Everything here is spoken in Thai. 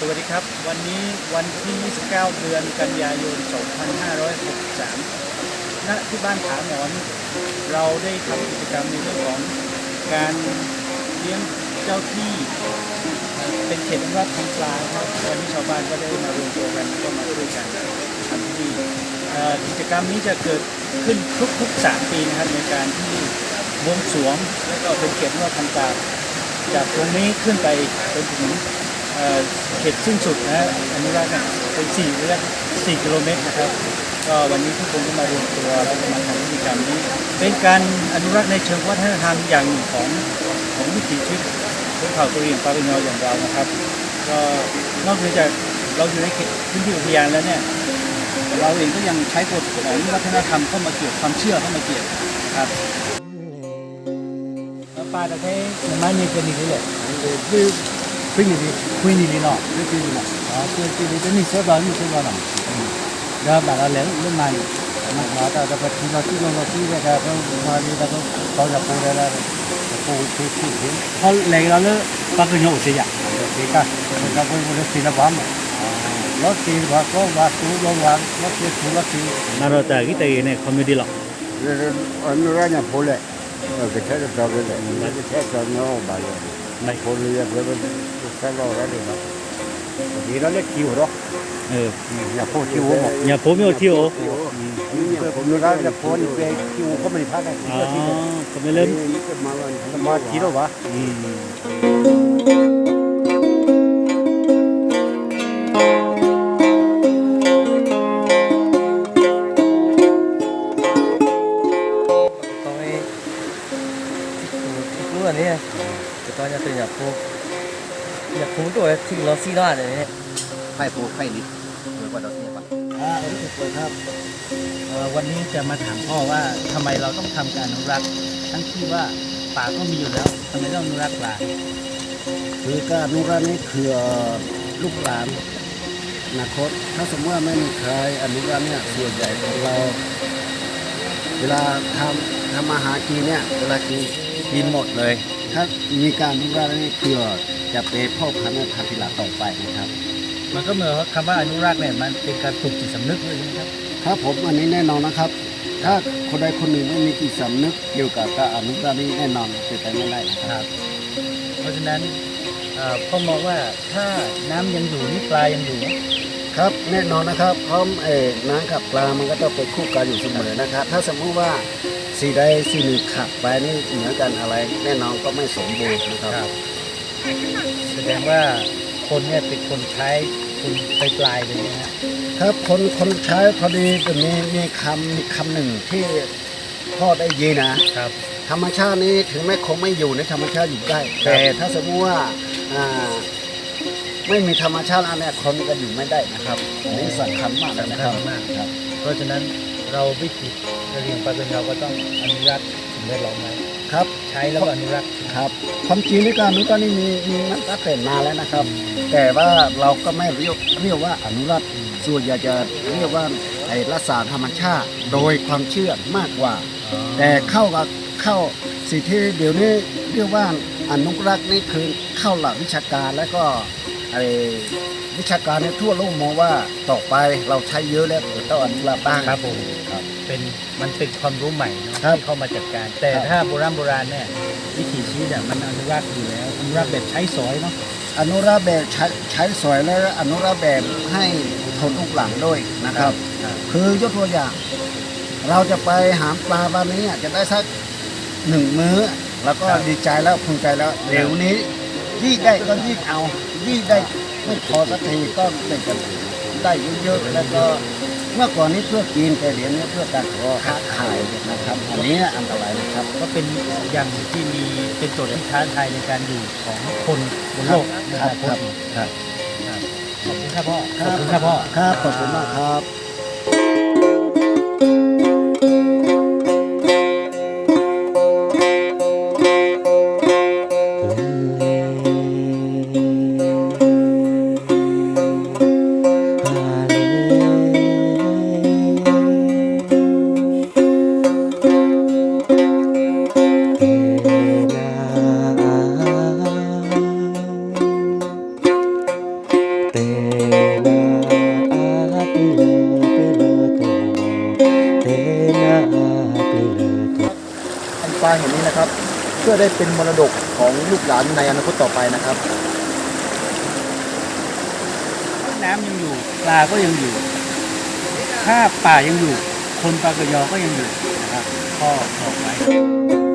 สวัสดีครับ วันนี้วันที่ 29 เดือนกันยายน 2563 ณ ที่บ้านผาหมอน เราได้ทำกิจกรรมในเรื่องของการเลี้ยงเจ้าที่ เป็นเขตอนุรักษ์ทางปลาครับวันนี้ชาวบ้านก็ได้มารวมตัวกันก็มาช่วยกันทำที่กิจกรรมนี้จะเกิดขึ้นทุกๆ 3 ปีนะครับในการที่บวงสรวงและก็เป็นเขตอนุรักษ์ทางปลาจากตรงนี้ขึ้นไปจนถึง เอ่อเขตสิ้นสุดนะฮะอนุรักษ์เนี่ยเป็น4ระยะ4กิโลเมตรนะครับ ก็วันนี้ทุกคนก็มารวมตัวแล้วก็มาทำพิธีกรรมนี้ เป็นการอนุรักษ์ในเชิงวัฒนธรรมอย่างหนึ่งของของวิถีชีวิตชนเผ่ากะเหรี่ยงปาเปนออย่างเรานะครับ ก็นอกเหนือจากเราอยู่ในเขตพื้นที่อุทยานแล้วเนี่ยเราเองก็ยังใช้กฎของวัฒนธรรมเข้ามาเกี่ยวความเชื่อเข้ามาเกี่ยวครับแล้วปลาตะเทศมันมีเป็นอีกเลย quindi quindi no quindi no đó quindi cái mình sẽ vào mình sẽ vào làm ừ. ra bà là lấy lúc này mà mà ta ta phải chúng ta chúng ta chỉ ra ra không mà đi ta không có nhập phụ ra ra phụ phụ phụ thế họ lấy ra nữa ta cái nhổ thế nhỉ thế cả người ta quay một cái gì nó bám ờ, nó thì và có và chú nó và nó thì chú nó thì mà rồi tại cái tiền này không đi lọc anh nói ra nhà phụ lệ. Cái thế đó rồi đấy cái thế đó nó bảo ในคนเรือเพื่อนแค่รอแล้วเดี๋ยวเนาดีแล้วเรียกคิวหรอเอออย่าโพคิวหมดอย่าโพไม่โอทิวผมนึกว่าจะโพนี่ไปคิวก็ไม่พลาดเลยอ๋อก็ไม่เริ่มมาทีแล้ววะอืม coi nhà tôi nhà phố nhà phố tuổi thì nó xí đó đấy ไฟโพไฟลิฟเหมือนว่าเราเนี่ยปอ่ารุณสวยครับเอ่อวันนี้จะมาถามพ่อว่าทำไมเราต้องทำการอนุรักษ์ทั้งที่ว่าป่าก็มีอยู่แล้วทำไมต้องอนุรักษ์ป่าคือการอนุรักษ์นี่คือลูกหลานอนาคต ถ้าสมมติว่าไม่มีใครอนุรักษ์เนี่ยส่วนใหญ่ของเรา เวลาทำทำอาหารกินเนี่ยเวลากินกินหมดเลย ถ้ามีการอนุรักษ์นี่คือจะเป็นพ่อพันธุ์พันธุ์ที่หลังต่อไปนะครับ มันก็เหมือนว่าคำว่าอนุรักษ์เนี่ยมันเป็นการปลุกจิตสำนึกเลยนะครับครับผมอันนี้แน่นอนนะครับ ถ้าคนใดคนหนึ่งไม่มีจิตสำนึกเกี่ยวกับการอนุรักษ์นี่แน่นอนเป็นไปไม่ได้นะครับ เพราะฉะนั้นเอ่อพ่อมองว่าถ้าน้ำยังอยู่นี่ปลายังอยู่ไหม ครับแน่นอนนะครับพร้อมเอ่อน้ำกับปลามันก็ต้องเป็นคู่กันอยู่เสมอนะครับ ถ้าสมมติว่าสีใดสีหนึ่งขับไปนี่เหมือนกันอะไร แน่นอนก็ไม่สมบูรณ์นะครับ แสดงว่าคนเนี่ยเป็นคนใช้คนไปปลายๆเลยนะฮะครับคนคนใช้พอดีจะมีมีคำมีคำหนึ่งที่พ่อได้ยินนะครับ ธรรมชาตินี้ถึงแม้คงไม่อยู่ในธรรมชาติอยู่ได้ แต่ถ้าสมมติว่าอ่า ไม่มีธรรมชาติแล้วเนี่ยคนก็อยู่ไม่ได้นะครับอันนี่สำคัญมากเลยนะครับสำคัญมาก ครับ เพราะฉะนั้นเราวิถีกระเหรี่ยงปลาเป็นเราก็ต้องอนุรักษ์สิ่งแวดล้อมไว้ครับใช้แล้วก็อนุรักษ์ครับความจริงในการอนุรักษ์นี่มีมีมาตั้งแต่นานแล้วนะครับ แต่ว่าเราก็ไม่เรียกเรียกว่าอนุรักษ์ส่วนใหญ่จะเรียกว่าไอ้รักษาธรรมชาติ โดยความเชื่อมากกว่า แต่เข้ากับเข้าสิ่งที่เดี๋ยวนี้เรียกว่าอนุรักษ์นี่คือเข้าหลักวิชาการแล้วก็ ไอ้วิชาการในยทั่วโลกมองว่าต่อไปเราใช้เยอะแล้วเดี๋ยวต้องอนุรักษ์บ้างครับผมครับ เป็นมันเป็นความรู้ใหม่เนาะครับที่เข้ามาจัดการ แต่ครับถ้าโบราณโบราณเนี่ยวิถีชีวิตอะมันอนุรักษ์อยู่แล้วอนุรักษ์แบบใช้สอยเนาะอนุรักษ์แบบใช้ใช้สวยและอนุรักษ์แบบให้ทนลูกหลังด้วยนะครับครับคือยกตัวอย่าง เราจะไปหาปลาวันนี้จะได้สักหนึ่งมื้อ แล้วก็ดีใจแล้วภูมิใจแล้วเดี๋ยวนี้ ยิ่งได้ก็ยิ่งเอายิ่งได้ไม่พอสักทีก็เป็นกันได้เยอะๆแล้วก็เมื่อก่อนนี้เพื่อกินแต่เดี๋ยวนี้เพื่อการค้าขายนะครับอันนี้อันตรายนะครับ ก็เป็นอย่างที่มีเป็นโจทย์ที่ท้าทายในการอยู่ของคนบนโลกในอนาคตครับขอบคุณครับพ่อขอบคุณครับพ่อครับขอบคุณมากครับ ปลาเห็นนี้นะครับ เพื่อได้เป็นมรดกของลูกหลานในอนาคตต่อไปนะครับน้ำยังอยู่ปลาก็ยังอยู่ ถ้าป่ายังอยู่ คนปลากระยอก็ยังอยู่นะครับข้อต่อไป